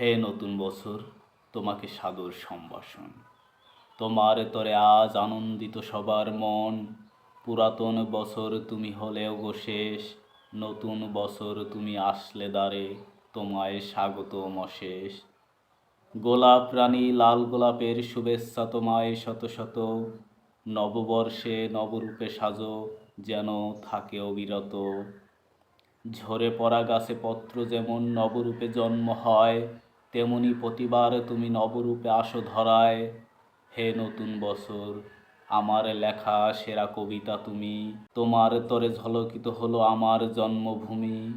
হে নতুন বছর, তোমাকে সাদর সম্ভাষণ। তোমার তরে আজ আনন্দিত সবার মন। পুরাতন বছর তুমি হলেও গো শেষ, নতুন বছর তুমি আসলে দ্বারে, তোমায় স্বাগত অশেষ। গোলাপ রানী লাল গোলাপের শুভেচ্ছা তোমায় শত শত। নববর্ষে নবরূপে সাজো, যেন থাকে অবিরত। ঝরে পড়া গাছে পত্র যেমন নবরূপে জন্ম হয় তেমনি প্রতিবার তুমি নবরূপে আসো ধরায়। হে নতুন বছর, আমার লেখা সেরা কবিতা তুমি। তোমার তরে ঝলকিত হলো আমার জন্মভূমি।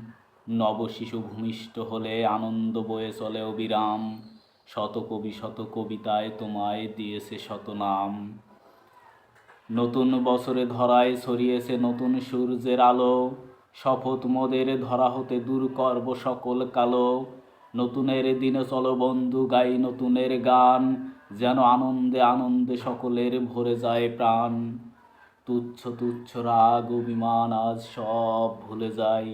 নবশিশু ভূমিষ্ঠ হলে আনন্দ বয়ে চলে অবিরাম। শত কবি, শত কবিতায় তোমায় দিয়েছে শত নাম। নতুন বছরে ধরায় ছড়িয়েছে নতুন সূর্যের আলো। শপথ মোদের ধরা হতে দূর করব সকল কালো। নতুনের দিনে চলো বন্ধু গাই নতুনের গান, যেন আনন্দে আনন্দে সকলের ভরে যায় প্রাণ। তুচ্ছ তুচ্ছ রাগ, অভিমান আজ সব ভুলে যাই।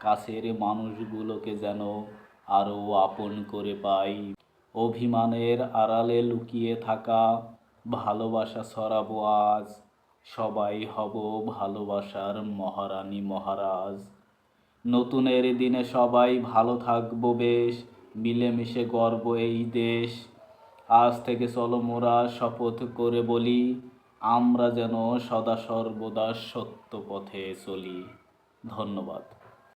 কাছের মানুষগুলোকে যেন আরও আপন করে পাই। অভিমানের আড়ালে লুকিয়ে থাকা, ভালোবাসা ছড়াবো আজ। সবাই হব ভালোবাসার মহারানী মহারাজ। নতুনের দিনে সবাই ভালো থাকব বেশ, মিলেমিশে গর্ব এই দেশ। আজ থেকে চলো মোরা শপথ করে বলি, আমরা যেন সদা সর্বদা সত্য পথে চলি। ধন্যবাদ।